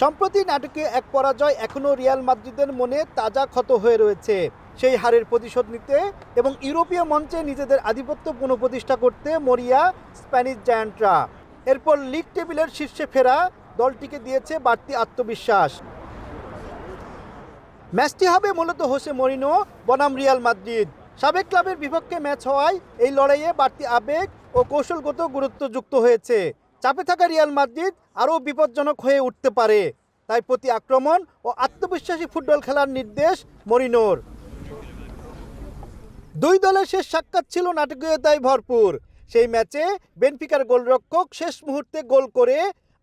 সম্প্রতি নাটকে এক পরাজয় এখনও রিয়াল মাদ্রিদের মনে তাজা ক্ষত হয়ে রয়েছে। সেই হারের প্রতিশোধ নিতে এবং ইউরোপীয় মঞ্চে নিজেদের আধিপত্য পুনঃপ্রতিষ্ঠা করতে মরিয়া স্প্যানিশ জায়ান্টরা। এরপর লিগ টেবিলের শীর্ষে ফেরা দলটিকে দিয়েছে বাড়তি আত্মবিশ্বাস। ম্যাচটি হবে মূলত হোসে মরিনো, বনাম রিয়াল মাদ্রিদ। সাবেক ক্লাবের বিপক্ষে ম্যাচ হওয়ায় এই লড়াইয়ে বাড়তি আবেগ ও কৌশলগত গুরুত্ব যুক্ত হয়েছে। চাপে থাকা রিয়াল মাদ্রিদ আরও বিপজ্জনক হয়ে উঠতে পারে। তাই প্রতি আক্রমণ ও আত্মবিশ্বাসী ফুটবল খেলার নির্দেশ মরিনোর। দুই দলের শেষ সাক্ষাৎ ছিল নাটকীয়তায় ভরপুর। সেই ম্যাচে বেনফিকার গোলরক্ষক শেষ মুহূর্তে গোল করে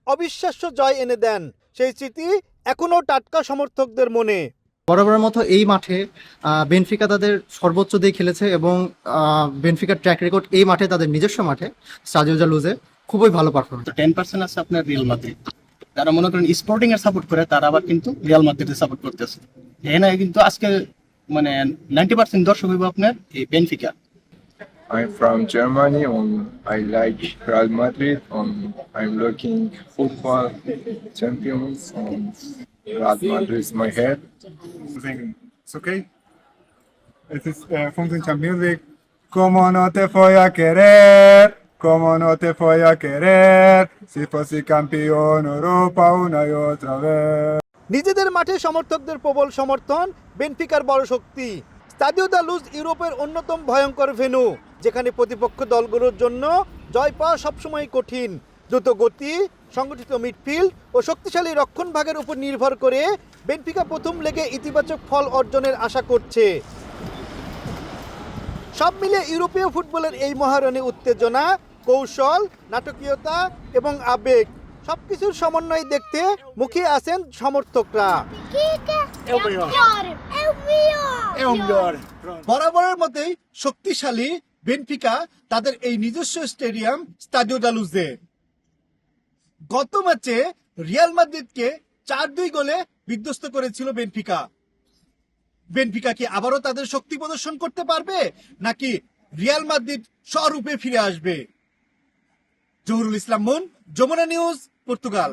অবিশ্বাস্য জয় এনে দেন। সেই স্মৃতি এখনও টাটকা সমর্থকদের মনে। বরাবরের মতো এই মাঠে বেনফিকা তাদের সর্বোচ্চ দিয়ে খেলেছে এবং বেনফিকার ট্র্যাক রেকর্ড এই মাঠে তাদের নিজস্ব মাঠে স্টাডিও জালুজে। খুবই ভালো পারফরমেন্স তো টেন পার্সেন্ট আছে আপনার রিয়াল মাদ্রিদ যারা মনে করেন স্পোর্টিং এর সাপোর্ট করে তারা আবার কিন্তু রিয়াল মাদ্রিদের সাপোর্ট করতেছে এখানে কিন্তু আজকে মানে নাইনটি পার্সেন্ট দর্শক হইব আপনার এই Benfica I'm from Germany and I like Real Madrid and I'm looking football champions and Real Madrid is my head. It's okay. Es ist äh, von den Champions League. Como no te voy a querer, como no te voy a querer, si fuese campeón Europa una y otra vez. নিজেদের মাঠে সমর্থকদের প্রবল সমর্থন বেনফিকার বড় শক্তি। স্তাদিও দা loose ইউরোপের অন্যতম ভয়ঙ্কর venue যেখানে প্রতিপক্ষ দলগুলোর জন্য জয় পাওয়া সবসময় কঠিন। দ্রুত গতি সংগঠিত মিডফিল্ড ও শক্তিশালী রক্ষণ ভাগের উপর নির্ভর করে বেনফিকা প্রথম লেগে ইতিবাচক ফল অর্জনের আশা করছে। সব মিলে ইউরোপীয় ফুটবলের এই মহারণে উত্তেজনা কৌশল নাটকীয়তা এবং আবেগ সবকিছুর সমন্বয় দেখতে মুখে আছেন সমর্থকরা. বরাবরের মতোই শক্তিশালী বেনফিকা তাদের এই নিজস্ব স্টেডিয়াম স্টাডিও ডালুজে গত ম্যাচে রিয়াল মাদ্রিদকে চার দুই গোলে বিধ্বস্ত করেছিল বেনফিকা। বেনফিকা কি আবারও তাদের শক্তি প্রদর্শন করতে পারবে নাকি রিয়াল মাদ্রিদ স্বরূপে ফিরে আসবে? জহুরুল ইসলাম মন যমুনা নিউজ পর্তুগাল।